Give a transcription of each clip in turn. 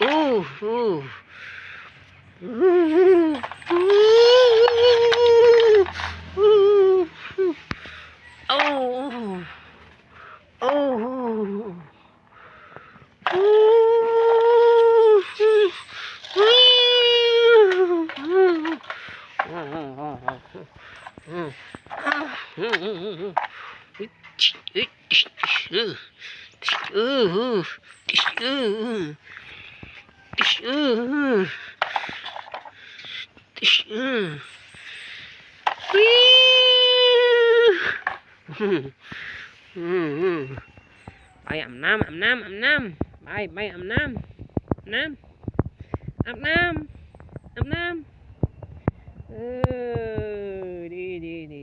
우후. 으, 으, 으, 으, 으, 으, 으, 으, 으, 으, 으, 으, 으, 으, 으, 으, สู้สู้โอ้โอ้ไปอาบน้ำอาบน้ำอาบน้ำไปไปอาบน้ำอาบน้ำอาบน้ำอาบน้ำเออดีดีดี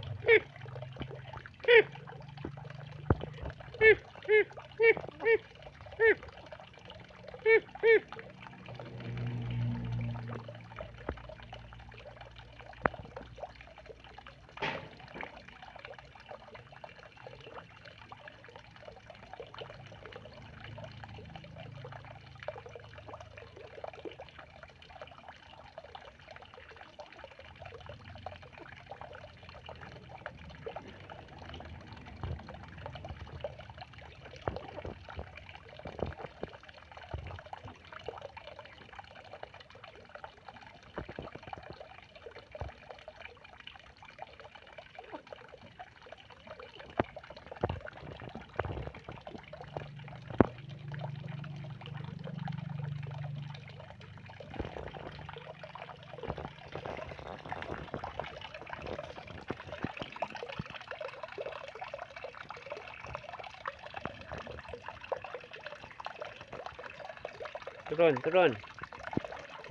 ทุรนทุรน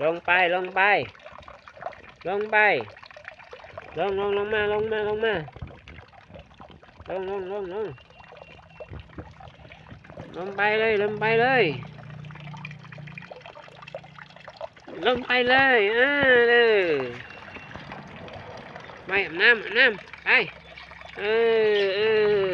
ลงไปลงไป ลงไป ลงลงลงมาลงมาลงมาลงลงลงลงลงไปเลยลงไปเลยลงไปเลยอ่าเลยไปอาบน้ำอาบน้ำไปเออเออ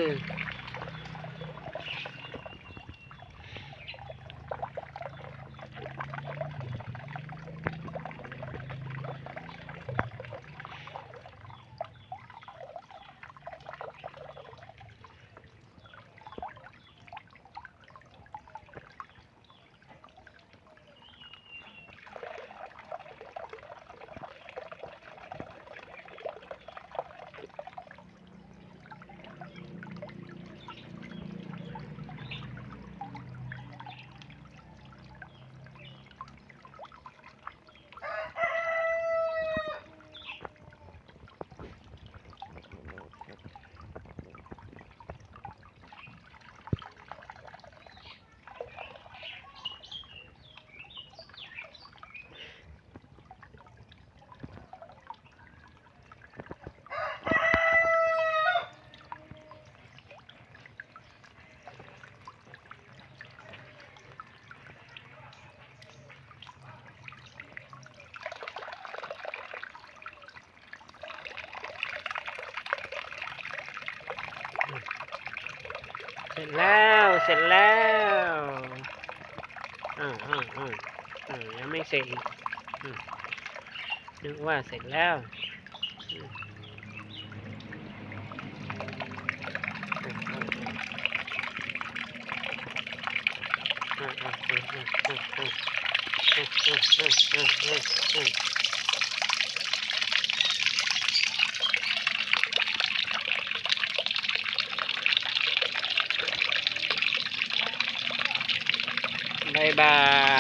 ร็จแล้วเสร็จแล้วอ้าวอ้าวอ้าวอ้าวยังไม่เสร็จอีกอืมนึกว่าเสร็จแล้วอืมอืมอืมอืมอืมอืมอืมอืมอืมอืม bye.